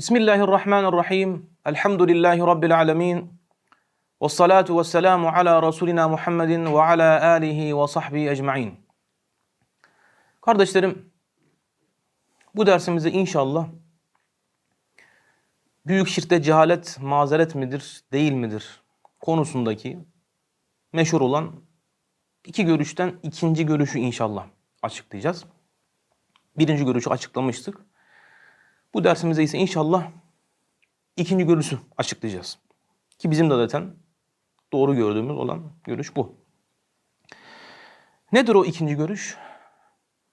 Bismillahirrahmanirrahim. Elhamdülillahi Rabbil alemin. Ve salatu ve selamu ala Resulina Muhammedin ve ala alihi ve sahbihi ecma'in. Kardeşlerim, bu dersimizde inşallah büyük şirkte cehalet mazeret midir, değil midir konusundaki meşhur olan iki görüşten ikinci görüşü inşallah açıklayacağız. Birinci görüşü açıklamıştık. Bu dersimizde ise inşallah ikinci görüşü açıklayacağız. Ki bizim de zaten doğru gördüğümüz olan görüş bu. Nedir o ikinci görüş?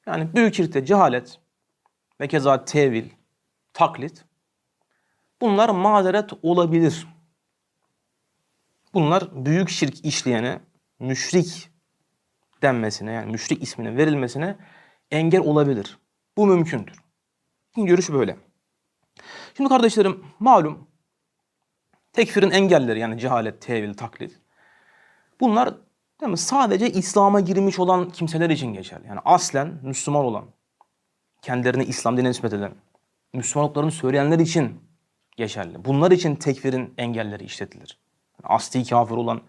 Yani büyük şirkte cehalet ve keza tevil, taklit bunlar mazeret olabilir. Bunlar büyük şirk işleyene müşrik denmesine yani müşrik isminin verilmesine engel olabilir. Bu mümkündür. Görüş böyle. Şimdi kardeşlerim malum tekfirin engelleri yani cehalet, tevil, taklit. Bunlar değil mi, sadece İslam'a girmiş olan kimseler için geçerli. Yani aslen Müslüman olan, kendilerine İslam dinine nispet eden, Müslümanlıklarını söyleyenler için geçerli. Bunlar için tekfirin engelleri işletilir. Yani asli kafir olan,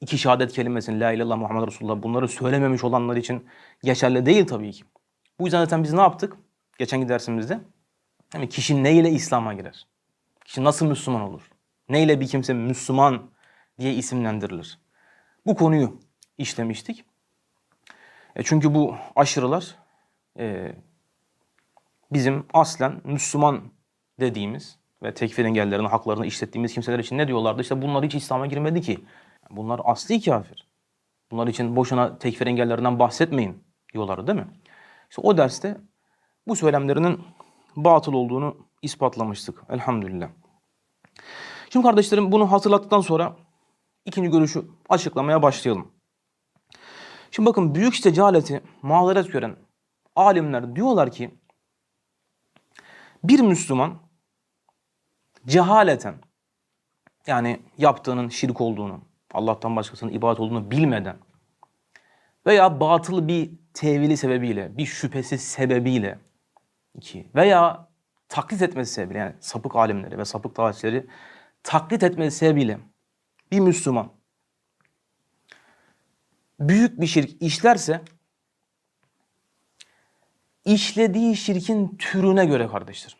iki şehadet kelimesini La ilahe Muhammed Resulullah bunları söylememiş olanlar için geçerli değil tabii ki. Bu yüzden zaten biz ne yaptık? Geçen dersimizde. Yani kişi neyle İslam'a girer? Kişi nasıl Müslüman olur? Neyle bir kimse Müslüman diye isimlendirilir? Bu konuyu işlemiştik. E çünkü bu aşırılar e, bizim aslen Müslüman dediğimiz ve tekfir engellerini, haklarını işlettiğimiz kimseler için ne diyorlardı? İşte bunlar hiç İslam'a girmedi ki. Bunlar asli kafir. Bunlar için boşuna tekfir engellerinden bahsetmeyin diyorlardı değil mi? İşte o derste bu söylemlerinin batıl olduğunu ispatlamıştık. Elhamdülillah. Şimdi kardeşlerim bunu hatırlattıktan sonra ikinci görüşü açıklamaya başlayalım. Şimdi bakın büyük işte cehaleti mazeret gören alimler diyorlar ki bir Müslüman cehaleten yani yaptığının şirk olduğunu, Allah'tan başkasının ibadet olduğunu bilmeden veya batıl bir tevili sebebiyle, bir şüphesi sebebiyle iki veya taklit etmesi sebebiyle yani sapık alimleri ve sapık davetçileri taklit etmesi sebebiyle bir Müslüman büyük bir şirk işlerse işlediği şirkin türüne göre kardeşler.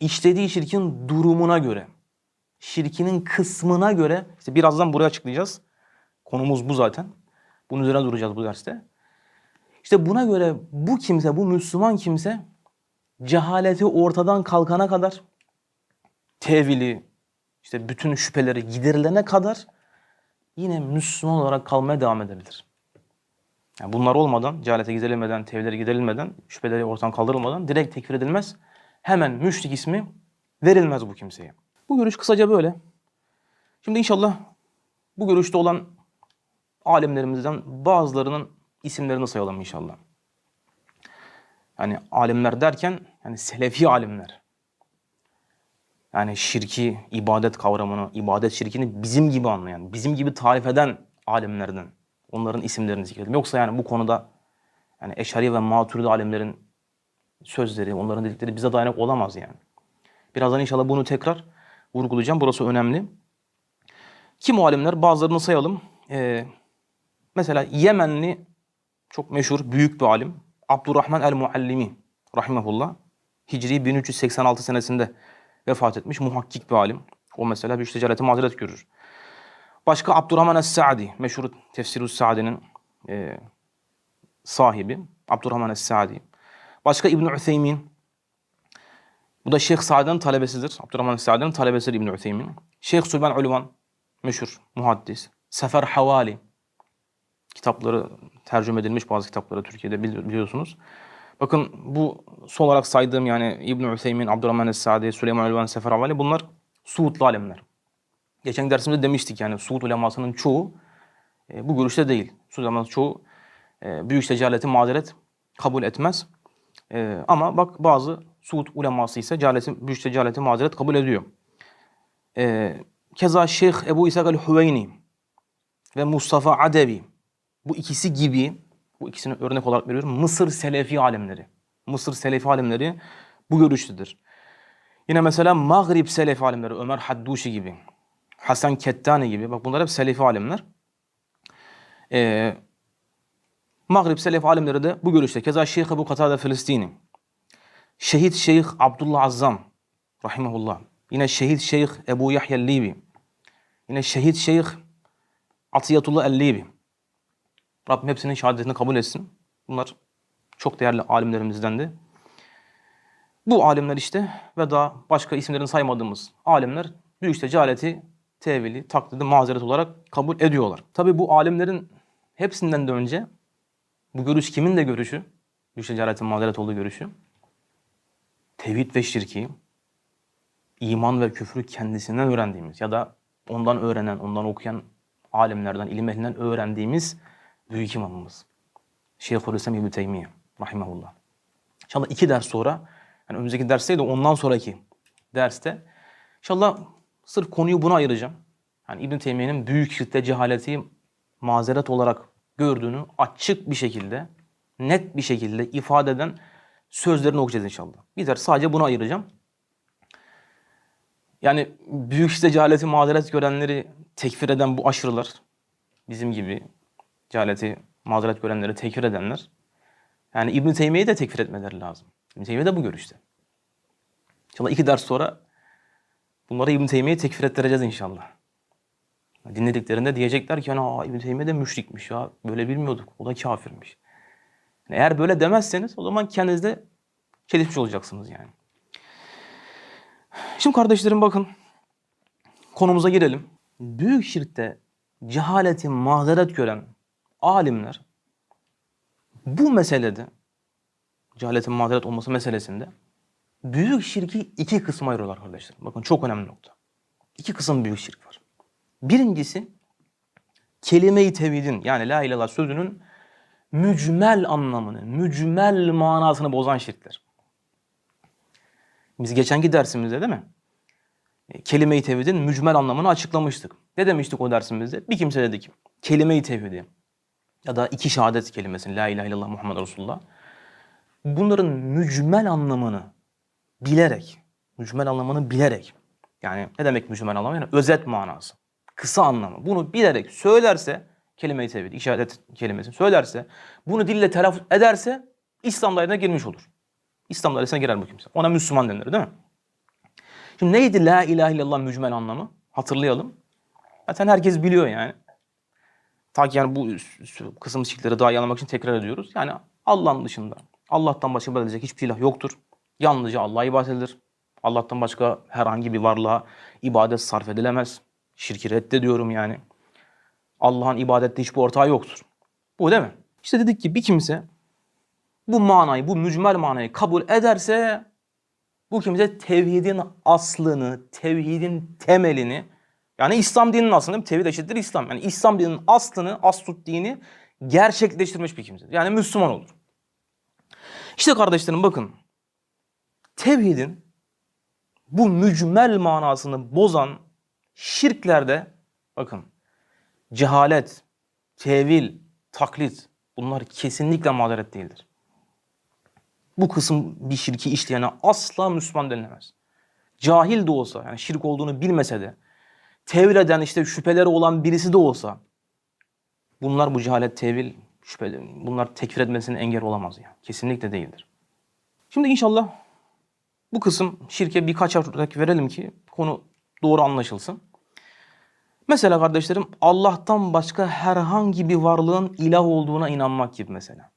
İşlediği şirkin durumuna göre, şirkinin kısmına göre, işte birazdan buraya açıklayacağız. Konumuz bu zaten. Bunun üzerine duracağız bu derste. İşte buna göre bu kimse, bu Müslüman kimse cehaleti ortadan kalkana kadar tevili, işte bütün şüpheleri giderilene kadar yine Müslüman olarak kalmaya devam edebilir. Yani bunlar olmadan, cehalete giderilmeden, tevhileri giderilmeden, şüpheleri ortadan kaldırılmadan direkt tekfir edilmez. Hemen müşrik ismi verilmez bu kimseye. Bu görüş kısaca böyle. Şimdi inşallah bu görüşte olan alimlerimizden bazılarının isimlerini sayalım inşallah. Yani alimler derken yani selefi alimler. Yani şirki, ibadet kavramını, ibadet şirkini bizim gibi anlayan, bizim gibi tarif eden alimlerden onların isimlerini zikredelim. Yoksa yani bu konuda yani Eşari ve Maturidi alimlerin sözleri, onların dedikleri bize dayanak olamaz yani. Birazdan inşallah bunu tekrar vurgulayacağım. Burası önemli. Kim o alimler? Bazılarını sayalım. Ee, mesela Yemenli çok meşhur, büyük bir alim. Abdurrahman el-Muallimi rahimahullah. Hicri 1386 senesinde vefat etmiş muhakkik bir alim. O mesela bir ticareti mazeret görür. Başka Abdurrahman es-Sa'di, meşhur Tefsirus Sa'di'nin e, sahibi. Abdurrahman es-Sa'di. Başka İbn Ütheymin. Bu da Şeyh Sa'd'ın talebesidir. Abdurrahman es-Sa'di'nin talebesidir İbn Ütheymin. Şeyh Sulban Ulvan, meşhur muhaddis. Sefer Havali. Kitapları tercüme edilmiş bazı kitapları Türkiye'de biliyorsunuz. Bakın bu son olarak saydığım yani İbn Ütheymin, Abdurrahman Es-Sadi, Süleyman Elvan, Sefer Havali bunlar Suudlu alemler. Geçen dersimizde demiştik yani Suud ulemasının çoğu e, bu görüşte değil. Suud ulemasının çoğu e, büyük cehaleti mazeret kabul etmez. E, ama bak bazı Suud uleması ise cehaleti, büyük cehaleti mazeret kabul ediyor. E, keza Şeyh Ebu İshak el-Hüveyni ve Mustafa Adevi bu ikisi gibi, bu ikisini örnek olarak veriyorum. Mısır Selefi alimleri. Mısır Selefi alimleri bu görüştedir. Yine mesela Maghrib Selefi alimleri, Ömer Hadduşi gibi, Hasan Kettani gibi. Bak bunlar hep Selefi alimler. Ee, Maghrib Selefi alimleri de bu görüşte. Keza Şeyh Ebu Katade Filistini. Şehit Şeyh Abdullah Azzam. Rahimahullah. Yine Şehit Şeyh Ebu Yahya Libi. Yine Şehit Şeyh Atiyatullah El-Libi. Rabbim hepsinin şehadetini kabul etsin. Bunlar çok değerli alimlerimizdendi. Bu alimler işte ve daha başka isimlerini saymadığımız alimler büyük cehaleti, tevili, taklidi, mazeret olarak kabul ediyorlar. Tabi bu alimlerin hepsinden de önce bu görüş kimin de görüşü? Büyük cehaletin mazeret olduğu görüşü. Tevhid ve şirki, iman ve küfrü kendisinden öğrendiğimiz ya da ondan öğrenen, ondan okuyan alimlerden, ilim ehlinden öğrendiğimiz büyük imamımız. Şeyhülislam İbni Teymiye rahimahullah. İnşallah iki ders sonra, yani önümüzdeki dersteydi ondan sonraki derste inşallah sırf konuyu buna ayıracağım. Yani İbn Teymiye'nin büyük şirkte cehaleti mazeret olarak gördüğünü açık bir şekilde, net bir şekilde ifade eden sözlerini okuyacağız inşallah. Bir ders sadece buna ayıracağım. Yani büyük işte cehaleti mazeret görenleri tekfir eden bu aşırılar, bizim gibi cehaleti mazeret görenleri tekfir edenler, yani İbn Teymiye'yi de tekfir etmeleri lazım. İbn Teymiye de bu görüşte. İnşallah iki ders sonra bunları İbn Teymiye'yi tekfir ettireceğiz inşallah. Dinlediklerinde diyecekler ki Aa, İbn Teymiye de müşrikmiş ya. Böyle bilmiyorduk. O da kafirmiş. Yani eğer böyle demezseniz o zaman kendinizde çelişmiş olacaksınız yani. Şimdi kardeşlerim bakın. Konumuza girelim. Büyük şirkte cehaleti mazeret gören alimler bu meselede cehaletin mazeret olması meselesinde büyük şirki iki kısma ayırıyorlar kardeşlerim. Bakın çok önemli nokta. İki kısım büyük şirk var. Birincisi kelime-i tevhidin yani la ilahe sözünün mücmel anlamını, mücmel manasını bozan şirkler. Biz geçenki dersimizde değil mi? E, Kelime-i tevhidin mücmel anlamını açıklamıştık. Ne demiştik o dersimizde? Bir kimse dedi ki kelime-i tevhidi ya da iki şehadet kelimesini la ilahe illallah Muhammed Resulullah bunların mücmel anlamını bilerek, mücmel anlamını bilerek yani ne demek mücmel anlamı? Yani özet manası, kısa anlamı. Bunu bilerek söylerse kelime-i tevhid, işaret kelimesini söylerse, bunu dille telaffuz ederse İslam dairine girmiş olur. İslam dairesine girer bu kimse. Ona Müslüman denilir değil mi? Şimdi neydi la ilahe illallah mücmel anlamı? Hatırlayalım. Zaten herkes biliyor yani. Ta ki yani bu kısım şirkleri daha iyi anlamak için tekrar ediyoruz. Yani Allah'ın dışında, Allah'tan başka ibadet edilecek hiçbir ilah yoktur. Yalnızca Allah'a ibadet edilir. Allah'tan başka herhangi bir varlığa ibadet sarf edilemez. Şirki reddediyorum yani. Allah'ın ibadette hiçbir ortağı yoktur. Bu değil mi? İşte dedik ki bir kimse bu manayı, bu mücmel manayı kabul ederse bu kimse tevhidin aslını, tevhidin temelini yani İslam dininin mi? tevhid eşittir İslam. Yani İslam dininin aslını, aslut dini gerçekleştirmiş bir kimse. Yani Müslüman olur. İşte kardeşlerim bakın. Tevhidin bu mücmel manasını bozan şirklerde bakın cehalet, tevil, taklit bunlar kesinlikle mazeret değildir. Bu kısım bir şirki işleyene asla Müslüman denilemez. Cahil de olsa yani şirk olduğunu bilmese de tevil eden işte şüpheleri olan birisi de olsa bunlar bu cehalet, tevil, şüpheli bunlar tekfir etmesine engel olamaz yani. Kesinlikle değildir. Şimdi inşallah bu kısım şirke birkaç örnek verelim ki konu doğru anlaşılsın. Mesela kardeşlerim Allah'tan başka herhangi bir varlığın ilah olduğuna inanmak gibi mesela.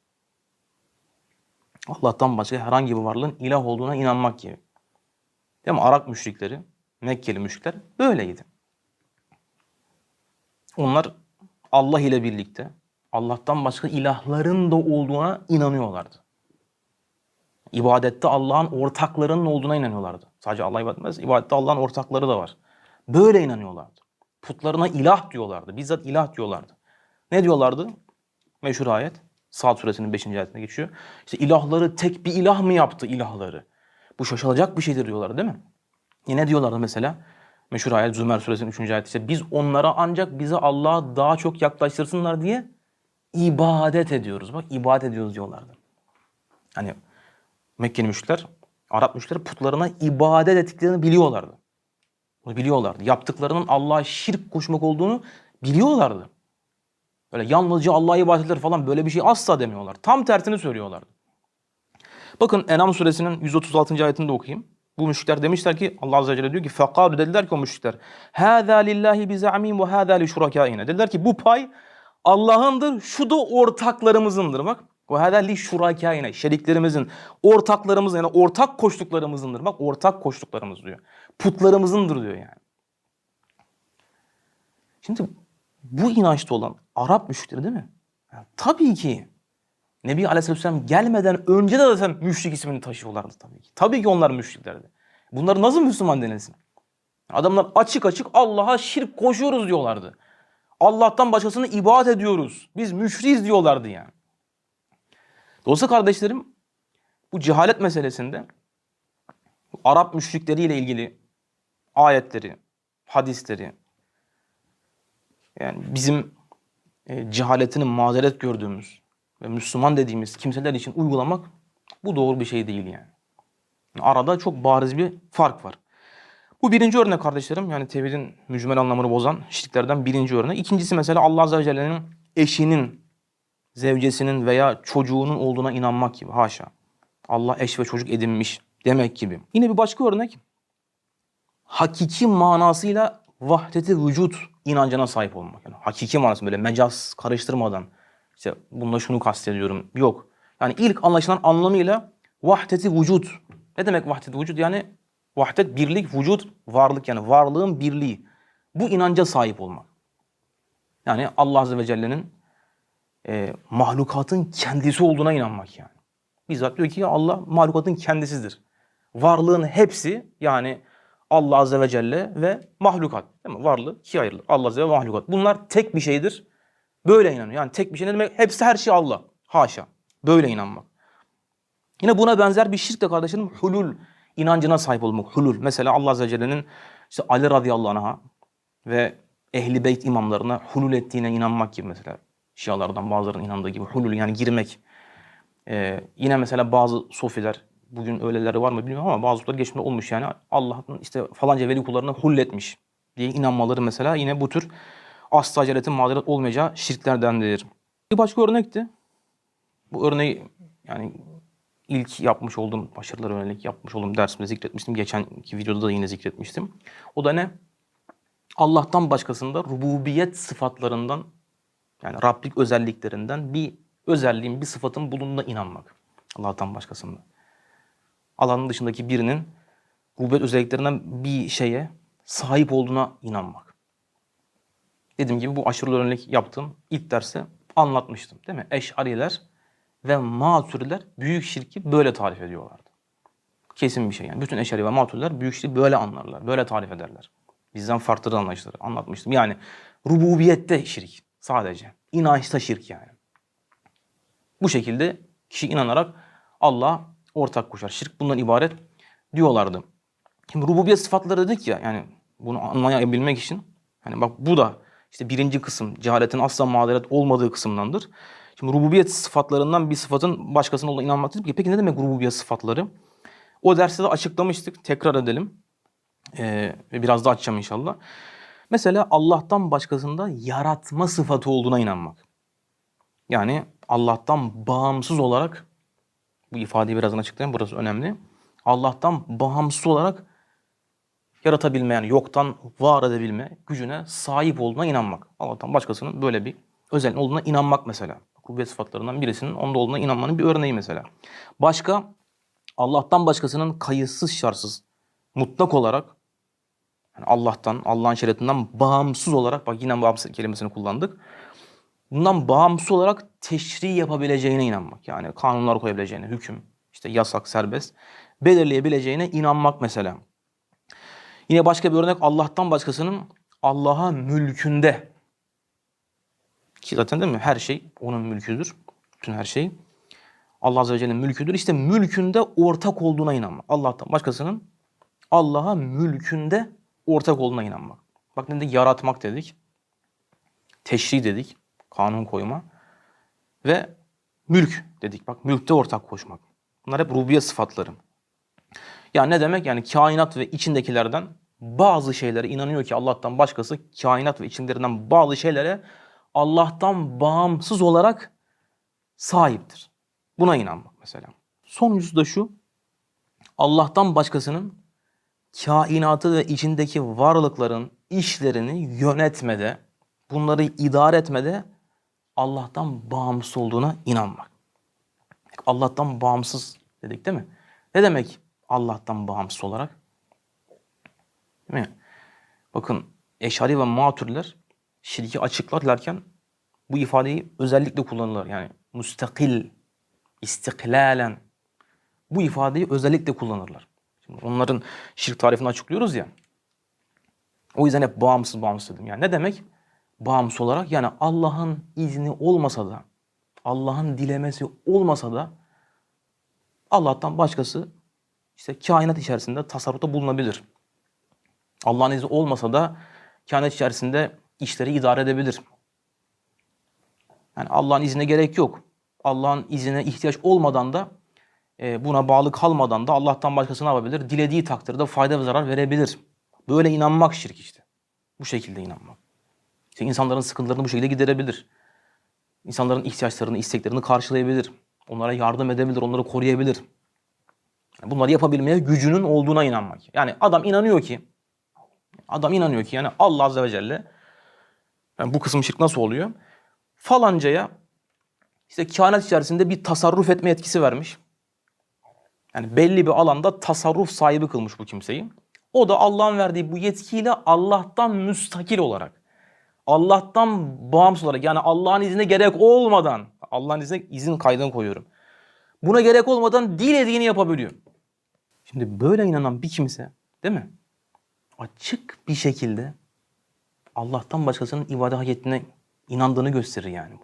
Allah'tan başka herhangi bir varlığın ilah olduğuna inanmak gibi. Değil mi? Arak müşrikleri, Mekkeli müşrikler böyleydi. Onlar Allah ile birlikte Allah'tan başka ilahların da olduğuna inanıyorlardı. İbadette Allah'ın ortaklarının olduğuna inanıyorlardı. Sadece Allah'a ibadet etmez, ibadette Allah'ın ortakları da var. Böyle inanıyorlardı. Putlarına ilah diyorlardı. Bizzat ilah diyorlardı. Ne diyorlardı? Meşhur ayet. Saat suresinin 5. ayetinde geçiyor. İşte ilahları tek bir ilah mı yaptı ilahları? Bu şaşılacak bir şeydir diyorlar değil mi? Yine diyorlardı mesela. Meşhur ayet Zümer suresinin 3. ayeti işte biz onlara ancak bizi Allah'a daha çok yaklaştırsınlar diye ibadet ediyoruz. Bak ibadet ediyoruz diyorlardı. Hani Mekkeli müşrikler Arap müşrikleri putlarına ibadet ettiklerini biliyorlardı. Bunu biliyorlardı. Yaptıklarının Allah'a şirk koşmak olduğunu biliyorlardı. Böyle yalnızca Allah'a ibadet eder falan böyle bir şey asla demiyorlar. Tam tersini söylüyorlardı. Bakın Enam suresinin 136. ayetini de okuyayım. Bu müşrikler demişler ki Allah Azze ve Celle diyor ki fekalu dediler ki o müşrikler hâzâ lillahi biza'mîm ve hâzâ li şurakâine. Dediler ki bu pay Allah'ındır şu da ortaklarımızındır bak. Ve hâzâ li şurakâine şeriklerimizin ortaklarımızın yani ortak koştuklarımızındır bak ortak koştuklarımız diyor. Putlarımızındır diyor yani. Şimdi bu inançta olan Arap müşrikleri değil mi? Yani tabii ki Nebi Aleyhisselam gelmeden önce de zaten müşrik ismini taşıyorlardı tabii ki. Tabii ki onlar müşriklerdi. Bunlar nasıl Müslüman denilsin? Adamlar açık açık Allah'a şirk koşuyoruz diyorlardı. Allah'tan başkasını ibadet ediyoruz. Biz müşriyiz diyorlardı yani. Dolayısıyla kardeşlerim bu cehalet meselesinde Arap müşrikleriyle ilgili ayetleri, hadisleri yani bizim e, cehaletini mazeret gördüğümüz ve Müslüman dediğimiz kimseler için uygulamak bu doğru bir şey değil yani. Arada çok bariz bir fark var. Bu birinci örnek kardeşlerim. Yani tevhidin mücmel anlamını bozan şirklerden birinci örnek. İkincisi mesela Allah Azze ve Celle'nin eşinin, zevcesinin veya çocuğunun olduğuna inanmak gibi. Haşa. Allah eş ve çocuk edinmiş demek gibi. Yine bir başka örnek. Hakiki manasıyla vahdeti vücut inancına sahip olmak. Yani hakiki manası böyle mecaz karıştırmadan. İşte bununla şunu kastediyorum. Yok. Yani ilk anlaşılan anlamıyla vahdeti vücut. Ne demek vahdeti vücut? Yani vahdet birlik, vücut varlık yani varlığın birliği. Bu inanca sahip olmak. Yani Allah Azze ve Celle'nin e, mahlukatın kendisi olduğuna inanmak yani. Bizzat diyor ki Allah mahlukatın kendisidir. Varlığın hepsi yani Allah Azze ve Celle ve mahlukat. Değil mi? Varlığı ikiye ayrılır. Allah Azze ve mahlukat. Bunlar tek bir şeydir. Böyle inanıyor. Yani tek bir şey ne demek? Hepsi her şey Allah. Haşa. Böyle inanmak. Yine buna benzer bir şirk de kardeşlerim hulul inancına sahip olmak. Hulul. Mesela Allah Azze ve Celle'nin işte Ali radıyallahu anh'a ve ehli beyt imamlarına hulul ettiğine inanmak gibi mesela. Şialardan bazılarının inandığı gibi hulul yani girmek. Ee, yine mesela bazı sofiler bugün öyleleri var mı bilmiyorum ama bazıları geçmişte olmuş yani Allah'ın işte falanca veli kullarına hulletmiş diye inanmaları mesela yine bu tür asla cehaletin mağduret olmayacağı şirklerdendir. Bir başka örnekti. Bu örneği yani ilk yapmış olduğum başarılar yönelik yapmış olduğum dersimde zikretmiştim. Geçenki videoda da yine zikretmiştim. O da ne? Allah'tan başkasında rububiyet sıfatlarından yani Rablik özelliklerinden bir özelliğin, bir sıfatın bulunduğuna inanmak. Allah'tan başkasında. Allah'ın dışındaki birinin rububiyet özelliklerinden bir şeye sahip olduğuna inanmak. Dediğim gibi bu aşırı örnek yaptığım ilk derste anlatmıştım değil mi? Eş'ariler ve maturiler büyük şirki böyle tarif ediyorlardı. Kesin bir şey yani. Bütün eşari ve maturiler büyük şirki böyle anlarlar, böyle tarif ederler. Bizden farklı anlayışları anlatmıştım. Yani rububiyette şirk sadece. İnançta şirk yani. Bu şekilde kişi inanarak Allah ortak koşar. Şirk bundan ibaret diyorlardı. Şimdi rububiyet sıfatları dedik ya yani bunu anlayabilmek için hani bak bu da işte birinci kısım cehaletin asla mağderet olmadığı kısımdandır. Şimdi rububiyet sıfatlarından bir sıfatın başkasına olduğuna inanmak dedik ki peki ne demek rububiyet sıfatları? O derste de açıklamıştık. Tekrar edelim. Ee, biraz da açacağım inşallah. Mesela Allah'tan başkasında yaratma sıfatı olduğuna inanmak. Yani Allah'tan bağımsız olarak bu ifadeyi birazdan açıklayayım. Burası önemli. Allah'tan bağımsız olarak yaratabilme yani yoktan var edebilme gücüne sahip olduğuna inanmak. Allah'tan başkasının böyle bir özelliğin olduğuna inanmak mesela. Kuvvet sıfatlarından birisinin onda olduğuna inanmanın bir örneği mesela. Başka Allah'tan başkasının kayıtsız şartsız mutlak olarak yani Allah'tan, Allah'ın şeriatından bağımsız olarak bak yine bağımsız kelimesini kullandık. Bundan bağımsız olarak teşri yapabileceğine inanmak. Yani kanunlar koyabileceğine, hüküm, işte yasak, serbest belirleyebileceğine inanmak mesela. Yine başka bir örnek Allah'tan başkasının Allah'a mülkünde ki zaten değil mi? Her şey onun mülküdür. Bütün her şey. Allah Azze ve Celle'nin mülküdür. İşte mülkünde ortak olduğuna inanmak. Allah'tan başkasının Allah'a mülkünde ortak olduğuna inanmak. Bak ne dedik? Yaratmak dedik. Teşri dedik. Kanun koyma. Ve mülk dedik. Bak mülkte ortak koşmak. Bunlar hep rububiyet sıfatları. Yani ne demek? Yani kainat ve içindekilerden bazı şeylere inanıyor ki Allah'tan başkası kainat ve içindekilerinden bazı şeylere Allah'tan bağımsız olarak sahiptir. Buna inanmak mesela. Sonuncusu da şu. Allah'tan başkasının kainatı ve içindeki varlıkların işlerini yönetmede, bunları idare etmede Allah'tan bağımsız olduğuna inanmak. Allah'tan bağımsız dedik değil mi? Ne demek Allah'tan bağımsız olarak? Değil mi? Bakın Eşari ve Maturiler şirki açıklarlarken bu ifadeyi özellikle kullanırlar. Yani müstakil, istiklalen bu ifadeyi özellikle kullanırlar. Şimdi onların şirk tarifini açıklıyoruz ya. O yüzden hep bağımsız bağımsız dedim. Yani ne demek? Bağımsız olarak yani Allah'ın izni olmasa da, Allah'ın dilemesi olmasa da Allah'tan başkası işte kainat içerisinde tasarrufta bulunabilir. Allah'ın izni olmasa da kainat içerisinde işleri idare edebilir. Yani Allah'ın iznine gerek yok. Allah'ın iznine ihtiyaç olmadan da e, buna bağlı kalmadan da Allah'tan başkası ne yapabilir? Dilediği takdirde fayda ve zarar verebilir. Böyle inanmak şirk işte. Bu şekilde inanmak. İşte insanların sıkıntılarını bu şekilde giderebilir. İnsanların ihtiyaçlarını, isteklerini karşılayabilir. Onlara yardım edebilir, onları koruyabilir. Bunları yapabilmeye gücünün olduğuna inanmak. Yani adam inanıyor ki, adam inanıyor ki yani Allah Azze ve Celle, yani bu kısım şirk nasıl oluyor? Falancaya işte kainat içerisinde bir tasarruf etme etkisi vermiş. Yani belli bir alanda tasarruf sahibi kılmış bu kimseyi. O da Allah'ın verdiği bu yetkiyle Allah'tan müstakil olarak, Allah'tan bağımsız olarak yani Allah'ın iznine gerek olmadan, Allah'ın iznine izin kaydını koyuyorum. Buna gerek olmadan dilediğini yapabiliyor. Şimdi böyle inanan bir kimse değil mi? Açık bir şekilde Allah'tan başkasının ibadet hak ettiğine inandığını gösterir yani bu.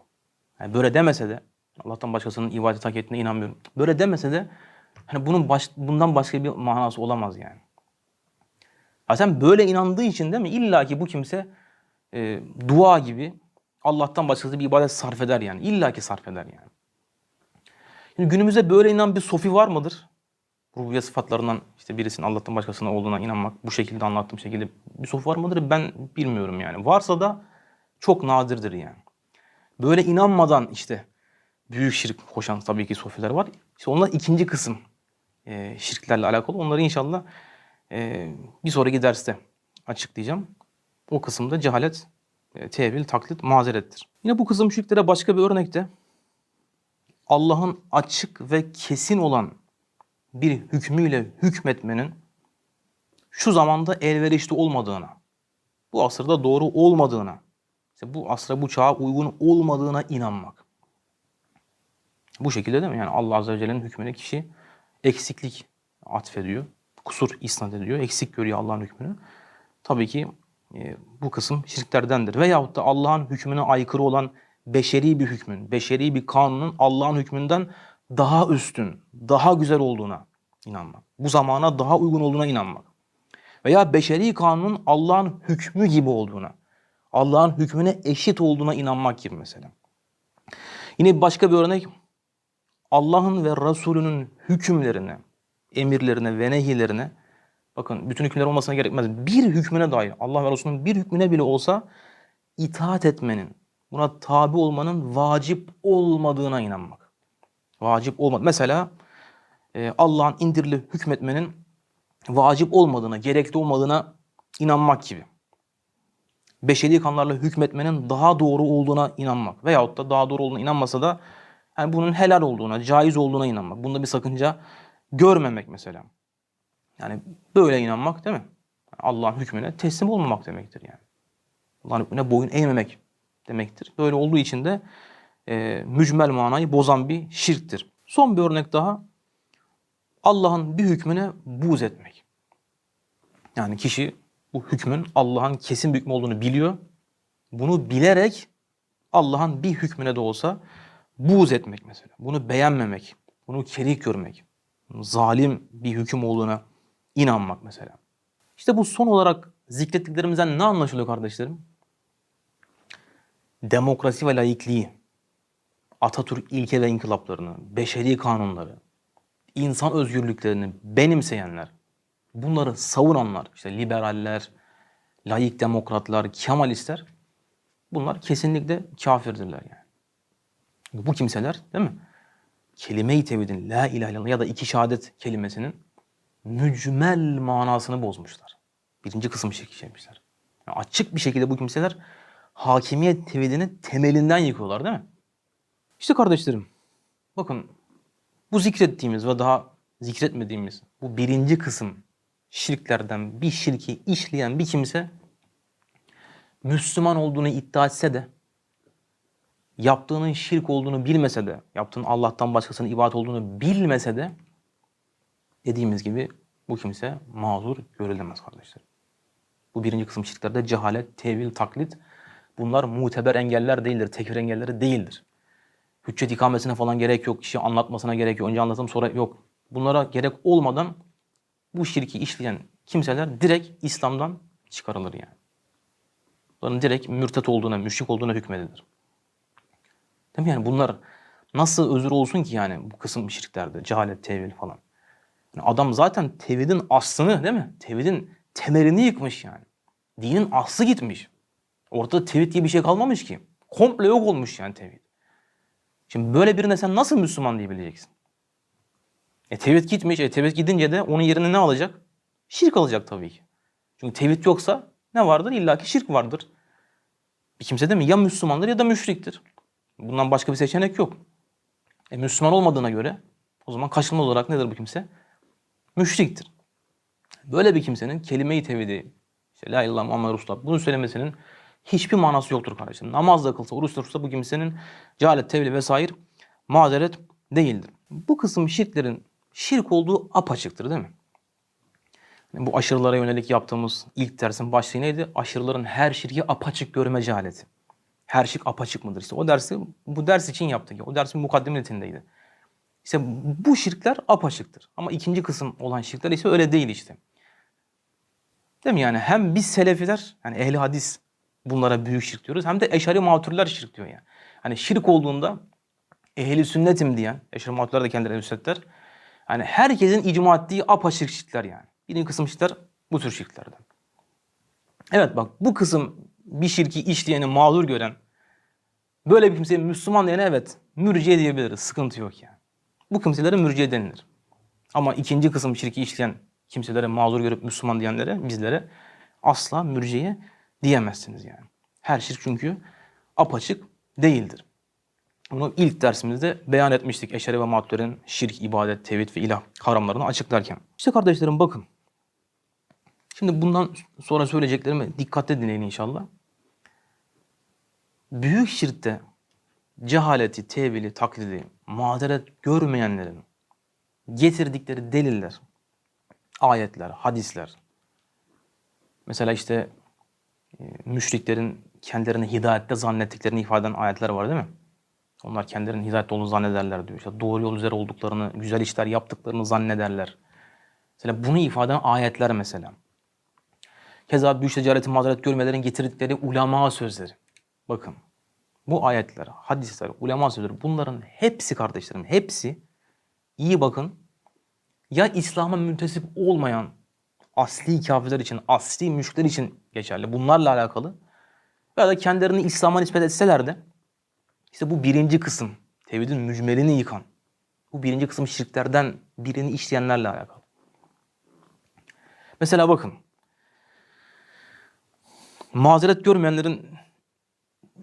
Yani böyle demese de Allah'tan başkasının ibadet hak ettiğine inanmıyorum. Böyle demese de hani bunun baş, bundan başka bir manası olamaz yani. Zaten böyle inandığı için değil mi? İlla ki bu kimse e, dua gibi Allah'tan başkası bir ibadet sarf eder yani. İlla ki sarf eder yani. Şimdi günümüzde böyle inanan bir sofi var mıdır? Rububiyet sıfatlarından işte birisinin Allah'tan başkasına olduğuna inanmak, bu şekilde anlattığım şekilde bir sofi var mıdır? Ben bilmiyorum yani. Varsa da çok nadirdir yani. Böyle inanmadan işte büyük şirk koşan tabii ki sofiler var. İşte onlar ikinci kısım e, şirklerle alakalı. Onları inşallah e, bir sonraki derste açıklayacağım. O kısımda cehalet, e, tevil, taklit, mazerettir. Yine bu kısım şirklere başka bir örnekte Allah'ın açık ve kesin olan bir hükmüyle hükmetmenin şu zamanda elverişli olmadığına, bu asırda doğru olmadığına, işte bu asra, bu çağa uygun olmadığına inanmak. Bu şekilde değil mi? Yani Allah Azze ve Celle'nin hükmüne kişi eksiklik atfediyor. Kusur isnat ediyor. Eksik görüyor Allah'ın hükmünü. Tabii ki e, bu kısım şirklerdendir. Veyahut da Allah'ın hükmüne aykırı olan beşeri bir hükmün, beşeri bir kanunun Allah'ın hükmünden daha üstün, daha güzel olduğuna inanmak. Bu zamana daha uygun olduğuna inanmak. Veya beşeri kanunun Allah'ın hükmü gibi olduğuna, Allah'ın hükmüne eşit olduğuna inanmak gibi mesela. Yine başka bir örnek Allah'ın ve Resulünün hükümlerine, emirlerine ve nehilerine bakın bütün hükümler olmasına gerekmez. Bir hükmüne dair Allah ve Resulünün bir hükmüne bile olsa itaat etmenin, buna tabi olmanın vacip olmadığına inanmak. Vacip olmadı. Mesela Allah'ın indirili hükmetmenin vacip olmadığına, gerekli olmadığına inanmak gibi. Beşeri kanlarla hükmetmenin daha doğru olduğuna inanmak. Veyahut da daha doğru olduğuna inanmasa da yani bunun helal olduğuna, caiz olduğuna inanmak. Bunda bir sakınca görmemek mesela. Yani böyle inanmak değil mi? Allah'ın hükmüne teslim olmamak demektir yani. Allah'ın hükmüne boyun eğmemek demektir. Böyle olduğu için de e, mücmel manayı bozan bir şirktir. Son bir örnek daha. Allah'ın bir hükmüne buz etmek. Yani kişi bu hükmün Allah'ın kesin bir hükmü olduğunu biliyor. Bunu bilerek Allah'ın bir hükmüne de olsa buğz etmek mesela. Bunu beğenmemek, bunu kerik görmek, zalim bir hüküm olduğuna inanmak mesela. İşte bu son olarak zikrettiklerimizden ne anlaşılıyor kardeşlerim? Demokrasi ve laikliği, Atatürk ilke ve inkılaplarını, beşeri kanunları, insan özgürlüklerini benimseyenler, bunları savunanlar, işte liberaller, laik demokratlar, kemalistler bunlar kesinlikle kafirdirler yani. Bu kimseler değil mi? Kelime-i tevhidin la ilahe illallah ya da iki şehadet kelimesinin mücmel manasını bozmuşlar. Birinci kısım şirk. Yani açık bir şekilde bu kimseler hakimiyet tevhidini temelinden yıkıyorlar değil mi? İşte kardeşlerim bakın bu zikrettiğimiz ve daha zikretmediğimiz bu birinci kısım şirklerden bir şirki işleyen bir kimse Müslüman olduğunu iddia etse de yaptığının şirk olduğunu bilmese de, yaptığının Allah'tan başkasının ibadet olduğunu bilmese de dediğimiz gibi bu kimse mazur görülemez kardeşler. Bu birinci kısım şirklerde cehalet, tevil, taklit bunlar muteber engeller değildir, tekfir engelleri değildir. Hüccet ikamesine falan gerek yok, kişi anlatmasına gerek yok, önce anlatım sonra yok. Bunlara gerek olmadan bu şirki işleyen kimseler direkt İslam'dan çıkarılır yani. Bunların direkt mürtet olduğuna, müşrik olduğuna hükmedilir. Değil mi yani bunlar nasıl özür olsun ki yani bu kısım şirklerde, cehalet, tevil falan. Yani adam zaten tevhidin aslını değil mi? Tevhidin temelini yıkmış yani. Dinin aslı gitmiş. Ortada tevhid diye bir şey kalmamış ki. Komple yok olmuş yani tevhid. Şimdi böyle birine sen nasıl Müslüman diyebileceksin? E tevhid gitmiş. E tevhid gidince de onun yerine ne alacak? Şirk alacak tabii ki. Çünkü tevhid yoksa ne vardır? İlla ki şirk vardır. Bir kimse de mi? Ya Müslümandır ya da müşriktir. Bundan başka bir seçenek yok. E Müslüman olmadığına göre o zaman kaçınılmaz olarak nedir bu kimse? Müşriktir. Böyle bir kimsenin kelime-i tevhidi, işte la ilahe illallah Muhammed Resulullah bunu söylemesinin hiçbir manası yoktur kardeşim. Namaz da kılsa, oruç tutsa bu kimsenin cehalet, tevhid vesaire mazeret değildir. Bu kısım şirklerin şirk olduğu apaçıktır değil mi? Yani bu aşırılara yönelik yaptığımız ilk dersin başlığı neydi? Aşırıların her şirki apaçık görme cehaleti. Her şirk apaçık mıdır? İşte o dersi bu ders için yaptık. O dersin mukaddim metnindeydi. İşte bu şirkler apaçıktır. Ama ikinci kısım olan şirkler ise öyle değil işte. Değil mi yani? Hem biz selefiler, yani ehli hadis bunlara büyük şirk diyoruz. Hem de eşari maturiler şirk diyor yani. Hani şirk olduğunda ehli sünnetim diyen, eşari maturiler de kendileri sünnetler. Hani herkesin icma ettiği apaçık şirkler yani. Birinci kısım şirkler bu tür şirklerden. Evet bak bu kısım bir şirki işleyeni mağdur gören böyle bir kimseye Müslüman diyene evet mürciye diyebiliriz. Sıkıntı yok yani. Bu kimselere mürciye denilir. Ama ikinci kısım şirki işleyen kimselere mazur görüp Müslüman diyenlere, bizlere asla mürciye diyemezsiniz yani. Her şirk çünkü apaçık değildir. Bunu ilk dersimizde beyan etmiştik. Eşari ve Maturi'nin şirk, ibadet, tevhid ve ilah kavramlarını açıklarken. İşte kardeşlerim bakın. Şimdi bundan sonra söyleyeceklerimi dikkatle dinleyin inşallah. Büyük şirkte cehaleti, tevili, taklidi, mazeret görmeyenlerin getirdikleri deliller, ayetler, hadisler. Mesela işte müşriklerin kendilerini hidayette zannettiklerini ifade eden ayetler var değil mi? Onlar kendilerinin hidayette olduğunu zannederler diyor. İşte doğru yol üzere olduklarını, güzel işler yaptıklarını zannederler. Mesela bunu ifade eden ayetler mesela. Keza büyük ticaretin mazeret görmelerin getirdikleri ulema sözleri. Bakın bu ayetler, hadisler, ulema sözleri bunların hepsi kardeşlerim hepsi iyi bakın ya İslam'a müntesip olmayan asli kafirler için, asli müşrikler için geçerli. Bunlarla alakalı. Ya da kendilerini İslam'a nispet etseler de işte bu birinci kısım, tevhidin mücmelini yıkan, bu birinci kısım şirklerden birini işleyenlerle alakalı. Mesela bakın, mazeret görmeyenlerin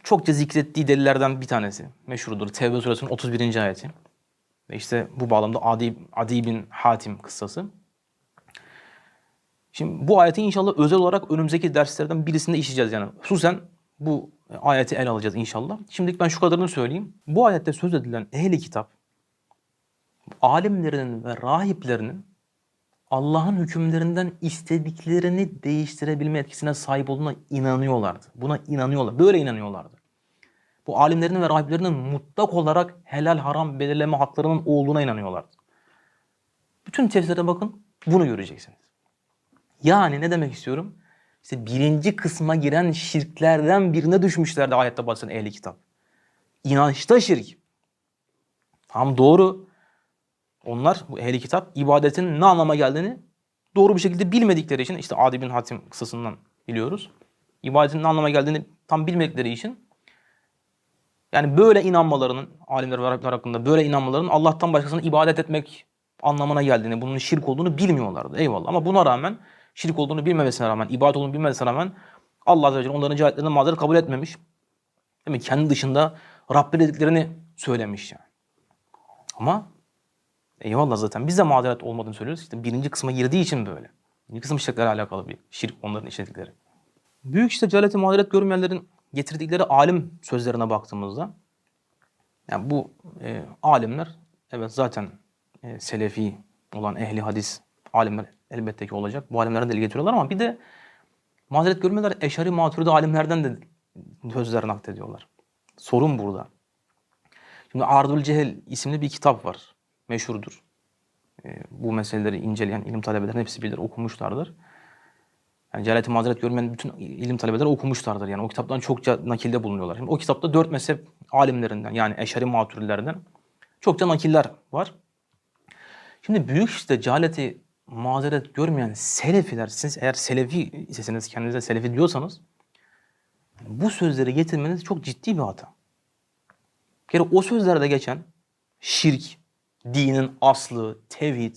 çokça zikrettiği delillerden bir tanesi meşhurdur. Tevbe suresinin 31. ayeti. Ve işte bu bağlamda Adi, Adi bin Hatim kıssası. Şimdi bu ayeti inşallah özel olarak önümüzdeki derslerden birisinde işleyeceğiz yani. Hususen bu ayeti el alacağız inşallah. Şimdilik ben şu kadarını söyleyeyim. Bu ayette söz edilen ehli kitap alimlerinin ve rahiplerinin Allah'ın hükümlerinden istediklerini değiştirebilme etkisine sahip olduğuna inanıyorlardı. Buna inanıyorlar. Böyle inanıyorlardı. Bu alimlerin ve rahiplerinin mutlak olarak helal haram belirleme haklarının olduğuna inanıyorlardı. Bütün tefsirlere bakın bunu göreceksiniz. Yani ne demek istiyorum? İşte birinci kısma giren şirklerden birine düşmüşlerdi ayette bahseden ehli kitap. İnançta şirk. Tam doğru. Onlar bu ehli kitap ibadetin ne anlama geldiğini doğru bir şekilde bilmedikleri için işte Adi bin Hatim kısasından biliyoruz. İbadetin ne anlama geldiğini tam bilmedikleri için yani böyle inanmalarının, alimler ve Araplar hakkında böyle inanmalarının Allah'tan başkasına ibadet etmek anlamına geldiğini, bunun şirk olduğunu bilmiyorlardı. Eyvallah. Ama buna rağmen, şirk olduğunu bilmemesine rağmen, ibadet olduğunu bilmemesine rağmen Allah Azze ve Celle onların cahilliklerini mazeret kabul etmemiş. Değil mi? Kendi dışında Rabbi dediklerini söylemiş yani. Ama eyvallah zaten biz de mazeret olmadığını söylüyoruz. İşte birinci kısma girdiği için böyle. Birinci kısım şirklerle alakalı bir şirk onların işledikleri. Büyük işte cehaleti mazeret görmeyenlerin getirdikleri alim sözlerine baktığımızda yani bu e, alimler evet zaten e, selefi olan ehli hadis alimler elbette ki olacak. Bu alimlerden de getiriyorlar ama bir de mazeret görmeyenler eşari maturidi alimlerden de sözler naklediyorlar. Sorun burada. Şimdi Ardul Cehel isimli bir kitap var. Meşhurdur. E, bu meseleleri inceleyen ilim talebelerinin hepsi bilir, okumuşlardır. Yani cehaleti mazeret görmeyen bütün ilim talebeleri okumuşlardır. Yani o kitaptan çokça nakilde bulunuyorlar. Şimdi o kitapta dört mezhep alimlerinden yani eşari maturilerden çokça nakiller var. Şimdi büyük işte cehaleti mazeret görmeyen selefiler, siz eğer selefi isesiniz, kendinize selefi diyorsanız bu sözleri getirmeniz çok ciddi bir hata. Bir kere o sözlerde geçen şirk, dinin aslı, tevhid,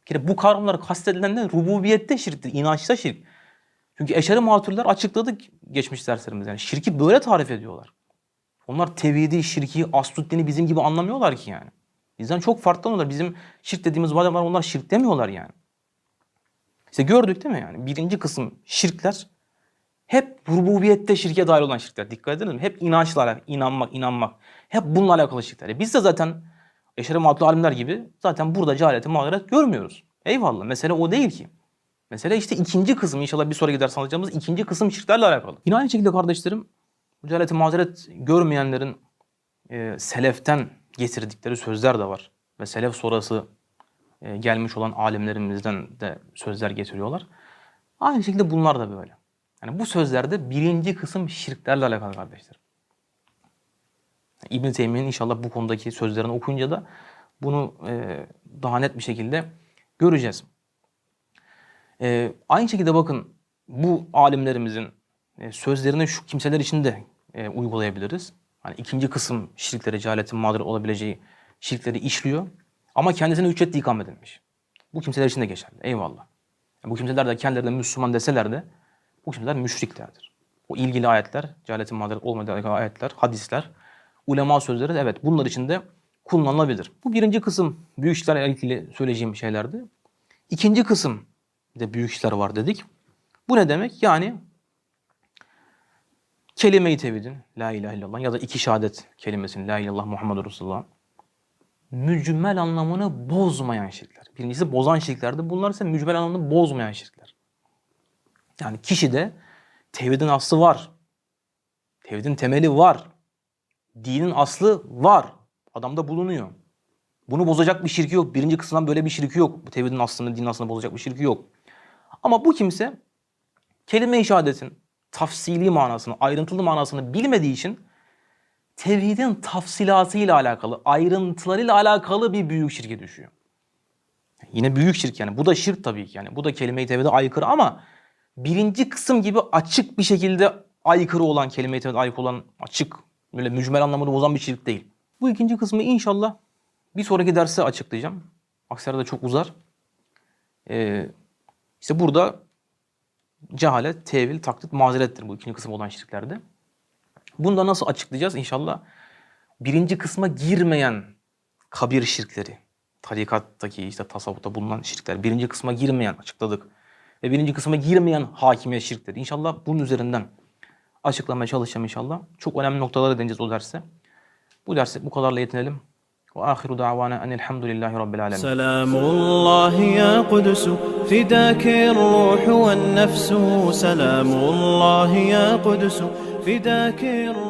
bir kere bu kavramlar kastedilen ne? Rububiyette şirktir, inançta şirk. Çünkü eşari maturiler açıkladık geçmiş derslerimizde. Yani şirki böyle tarif ediyorlar. Onlar tevhidi, şirki, asluddini bizim gibi anlamıyorlar ki yani. Bizden çok farklı anlıyorlar. Bizim şirk dediğimiz var onlar şirk demiyorlar yani. İşte gördük değil mi yani? Birinci kısım şirkler hep rububiyette şirke dahil olan şirkler. Dikkat ediniz mi? Hep inançla alakalı, inanmak, inanmak. Hep bununla alakalı şirkler. E biz de zaten eşari matlu alimler gibi zaten burada cehaleti mağderet görmüyoruz. Eyvallah. Mesele o değil ki. Mesele işte ikinci kısım inşallah bir sonraki ders alacağımız ikinci kısım şirklerle alakalı. Yine aynı şekilde kardeşlerim bu cehaleti mazeret görmeyenlerin e, seleften getirdikleri sözler de var. Ve selef sonrası e, gelmiş olan alimlerimizden de sözler getiriyorlar. Aynı şekilde bunlar da böyle. Yani bu sözlerde birinci kısım şirklerle alakalı kardeşlerim. İbn Teymiye'nin inşallah bu konudaki sözlerini okuyunca da bunu e, daha net bir şekilde göreceğiz. E, aynı şekilde bakın bu alimlerimizin sözlerini şu kimseler için de uygulayabiliriz. Hani ikinci kısım şirkleri, cehaletin mağdur olabileceği şirkleri işliyor. Ama kendisine ücretli ikam edilmiş. Bu kimseler için de geçerli. Eyvallah. Yani bu kimseler de kendilerine Müslüman deseler de bu kimseler müşriklerdir. O ilgili ayetler, cehaletin mağdur olmadığı ayetler, hadisler, ulema sözleri evet bunlar için de kullanılabilir. Bu birinci kısım büyük işlerle ilgili söyleyeceğim şeylerdi. İkinci kısım de büyük işler var dedik. Bu ne demek? Yani kelime-i tevhidin, la ilahe illallah ya da iki şehadet kelimesinin, la ilahe illallah Muhammedur Resulullah mücmel anlamını bozmayan şirkler. Birincisi bozan şirklerdi. Bunlar ise mücmel anlamını bozmayan şirkler. Yani kişide tevhidin aslı var. Tevhidin temeli var. Dinin aslı var. Adamda bulunuyor. Bunu bozacak bir şirki yok. Birinci kısımdan böyle bir şirki yok. Bu tevhidin aslını, dinin aslını bozacak bir şirki yok. Ama bu kimse kelime-i şehadetin tafsili manasını, ayrıntılı manasını bilmediği için tevhidin tafsilatıyla alakalı, ayrıntılarıyla alakalı bir büyük şirke düşüyor. Yine büyük şirk yani. Bu da şirk tabii ki yani. Bu da kelime-i tevhide aykırı ama birinci kısım gibi açık bir şekilde aykırı olan, kelime-i tevhide aykırı olan, açık, böyle mücmel anlamını bozan bir şirk değil. Bu ikinci kısmı inşallah bir sonraki derste açıklayacağım. De çok uzar. Ee, işte burada cehalet, tevil, taklit, mazerettir bu ikinci kısım olan şirklerde. Bunu da nasıl açıklayacağız inşallah? Birinci kısma girmeyen kabir şirkleri, tarikattaki işte tasavvufta bulunan şirkler, birinci kısma girmeyen açıkladık. Ve birinci kısma girmeyen hakimiyet şirkleri. İnşallah bunun üzerinden açıklamaya çalışacağım inşallah. Çok önemli noktalara değineceğiz o derse. Bu dersi bu kadarla yetinelim. وآخر دعوانا أن الحمد لله رب العالمين. سلام الله يا قدس فداك الروح والنفس. سلام الله يا قدس فداك الروح